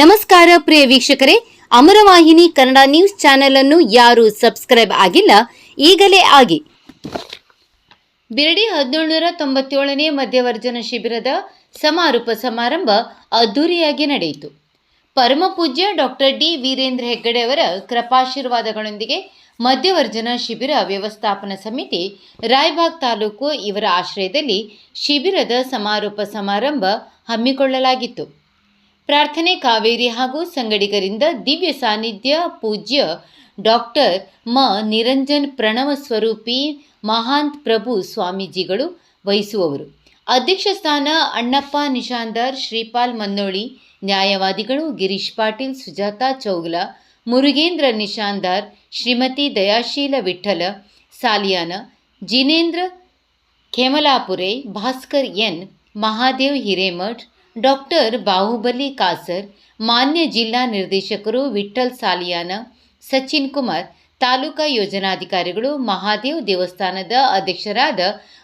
ನಮಸ್ಕಾರ ಪ್ರಿಯ ವೀಕ್ಷಕರೇ, ಅಮರವಾಹಿನಿ Kannada news channel ಅನ್ನು ಯಾರು ಸಬ್ಸ್ಕ್ರೈಬ್ ಆಗಿಲ್ಲ, ಈಗಲೇ ಆಗಿ. ಬಿರಡಿ ಹದಿನೇಳುನೂರ ತೊಂಬತ್ತೇಳನೇ ಮಧ್ಯವರ್ಜನ ಶಿಬಿರದ ಸಮಾರೋಪ ಸಮಾರಂಭ ಅದ್ದೂರಿಯಾಗಿ ನಡೆಯಿತು. ಪರಮ ಪೂಜ್ಯ ಡಾಕ್ಟರ್ ಡಿ. ವೀರೇಂದ್ರ ಹೆಗ್ಗಡೆ ಅವರ ಕೃಪಾಶೀರ್ವಾದಗಳೊಂದಿಗೆ ಮಧ್ಯವರ್ಜನ ಶಿಬಿರ ವ್ಯವಸ್ಥಾಪನಾ ಸಮಿತಿ, ರಾಯಬಾಗ್ ತಾಲೂಕು ಇವರ ಆಶ್ರಯದಲ್ಲಿ ಶಿಬಿರದ ಸಮಾರೋಪ ಸಮಾರಂಭ ಹಮ್ಮಿಕೊಳ್ಳಲಾಗಿತ್ತು. ಪ್ರಾರ್ಥನೆ ಕಾವೇರಿ ಹಾಗೂ ಸಂಗಡಿಗರಿಂದ ದಿವ್ಯ ಸಾನ್ನಿಧ್ಯ ಪೂಜ್ಯ ಡಾಕ್ಟರ್ ಮ. ನಿರಂಜನ್ ಪ್ರಣವ ಸ್ವರೂಪಿ ಮಹಾಂತ್ ಪ್ರಭು ಸ್ವಾಮೀಜಿಗಳು ವಹಿಸುವವರು. ಅಧ್ಯಕ್ಷ ಸ್ಥಾನ ಅಣ್ಣಪ್ಪ ನಿಶಾಂದರ್, ಶ್ರೀಪಾಲ್ ಮನ್ನೋಳಿ, ನ್ಯಾಯವಾದಿಗಳು ಗಿರೀಶ್ ಪಾಟೀಲ್, ಸುಜಾತಾ ಚೌಗ್ಲ, ಮುರುಗೇಂದ್ರ ನಿಶಾಂದಾರ್, ಶ್ರೀಮತಿ ದಯಾಶೀಲ ವಿಠಲ ಸಾಲಿಯಾನ, ಜಿನೇಂದ್ರ ಖೇಮಲಾಪುರೆ ಭಾಸ್ಕರ್ ಎನ್, ಮಹಾದೇವ್ ಹಿರೇಮಠ್ ಡಾಕ್ಟರ್ ಬಾಹುಬಲಿ ಕಾಸರ್, ಮಾನ್ಯ ಜಿಲ್ಲಾ ನಿರ್ದೇಶಕರು ವಿಠ್ಠಲ್ ಸಾಲಿಯಾನ, ಸಚಿನ್ ಕುಮಾರ್, ತಾಲೂಕಾ ಯೋಜನಾಧಿಕಾರಿಗಳು, ಮಹಾದೇವ್ ದೇವಸ್ಥಾನದ ಅಧ್ಯಕ್ಷರಾದ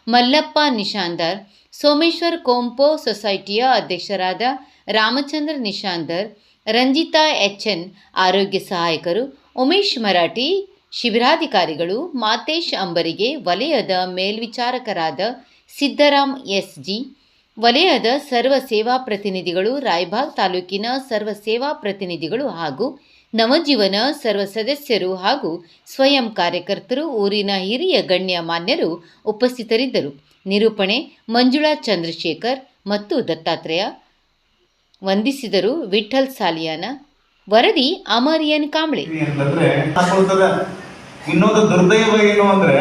ಮಲ್ಲಪ್ಪ ನಿಶಾಂದರ್, ಸೋಮೇಶ್ವರ್ ಕೋಂಪೋ ಸೊಸೈಟಿಯ ಅಧ್ಯಕ್ಷರಾದ ರಾಮಚಂದ್ರ ನಿಶಾಂದರ್, ರಂಜಿತಾ ಎಚ್ ಎನ್ ಆರೋಗ್ಯ ಸಹಾಯಕರು, ಉಮೇಶ್ ಮರಾಠಿ, ಶಿಬಿರಾಧಿಕಾರಿಗಳು, ಮಾತೇಶ್ ಅಂಬರಿಗೆ ವಲಯದ ಮೇಲ್ವಿಚಾರಕರಾದ ಸಿದ್ದರಾಮ್ ಎಸ್ ಜಿ ವಲಯದ ಸರ್ವ ಸೇವಾ ಪ್ರತಿನಿಧಿಗಳು ರಾಯಬಾಗ್ ತಾಲೂಕಿನ ಸರ್ವ ಸೇವಾ ಪ್ರತಿನಿಧಿಗಳು ಹಾಗೂ ನವಜೀವನ ಸರ್ವ ಸದಸ್ಯರು ಹಾಗೂ ಸ್ವಯಂ ಕಾರ್ಯಕರ್ತರು, ಊರಿನ ಹಿರಿಯ ಗಣ್ಯ ಮಾನ್ಯರು ಉಪಸ್ಥಿತರಿದ್ದರು. ನಿರೂಪಣೆ ಮಂಜುಳಾ ಚಂದ್ರಶೇಖರ್ ಮತ್ತು ದತ್ತಾತ್ರೇಯ ವಂದಿಸಿದರು ವಿಠಲ್ ಸಾಲಿಯಾನ, ವರದಿ ಅಮರಿಯನ್ ಕಾಂಬ್ಳೆ. ಇನ್ನೊಂದು ದುರ್ದೈವ ಏನು ಅಂದ್ರೆ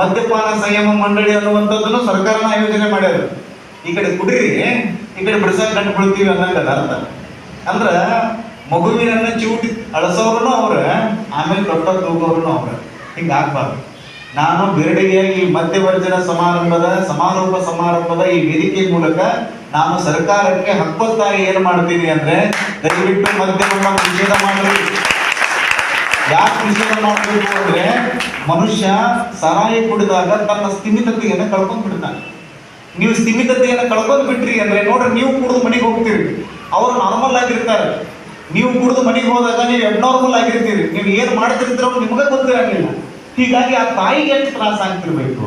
ಮದ್ಯಪಾನ ಸಂಯಮ ಮಂಡಳಿ ಅನ್ನುವಂಥದ್ದನ್ನು ಸರ್ಕಾರನ ಆಯೋಜನೆ ಮಾಡ್ಯಾರ. ಈ ಕಡೆ ಕುಡೀರಿ, ಈ ಕಡೆ ಬಿಡಿಸಕ್ ಗಂಟು ಬಿಡ್ತೀವಿ ಅನ್ನಂಗದ ಅರ್ಥ ಅಂದ್ರ ಮಗುವಿನನ್ನ ಚಿವುಟಿ ಅಳಸೋರು ಅವ್ರ, ಆಮೇಲೆ ದೊಡ್ಡ ತೂಗೋರು ಅವ್ರ. ಹಿಂಗ ಆಗ್ಬಾರ್ದು. ನಾನು ಬಿರಡಿಗೆಯಾಗಿ ಈ ಮಧ್ಯವರ್ಜನ ಸಮಾರಂಭದ, ಸಮಾರೋಪ ಸಮಾರಂಭದ ಈ ವೇದಿಕೆ ಮೂಲಕ ನಾನು ಸರ್ಕಾರಕ್ಕೆ ಹಕ್ಕೊತ್ತಾಗಿ ಏನು ಮಾಡ್ತೀನಿ ಅಂದ್ರೆ ದಯವಿಟ್ಟು ಮದ್ಯವನ್ನು ನಿಷೇಧ ಮಾಡ್ರಿ. ಯಾಕೆ ನಿಷೇಧ ಮಾಡಬೇಕು ಅಂದ್ರೆ ಮನುಷ್ಯ ಸರಾಯಿ ಕುಡಿದಾಗ ತನ್ನ ಸ್ಥಿಮಿತತೆಯನ್ನು ಕಳ್ಕೊಂಡ್ ಬಿಡ್ತಾನೆ ನೀವು ಸೀಮಿತತೆಯನ್ನು ಕಳ್ಕೊಂಡು ಬಿಟ್ರಿ ಅಂದ್ರೆ ನೋಡ್ರಿ, ನೀವು ಕುಡಿದು ಮನೆಗೆ ಹೋಗ್ತೀರಿ. ಅವ್ರು ನಾರ್ಮಲ್ ಆಗಿರ್ತಾರೆ. ನೀವು ಕುಡಿದು ಮನೆಗೆ ಹೋದಾಗ ನೀವು ಅಬ್ನಾರ್ಮಲ್ ಆಗಿರ್ತೀರಿ. ನೀವು ಏನು ಮಾಡ್ತಿರ್ತೀರೋ ನಿಮಗೆ ಗೊತ್ತಿರಂಗಿಲ್ಲ ಹೀಗಾಗಿ ಆ ತಾಯಿಗೆ ಎಷ್ಟು ತ್ರಾಸ ಆಗ್ತಿರ್ಬೇಕು?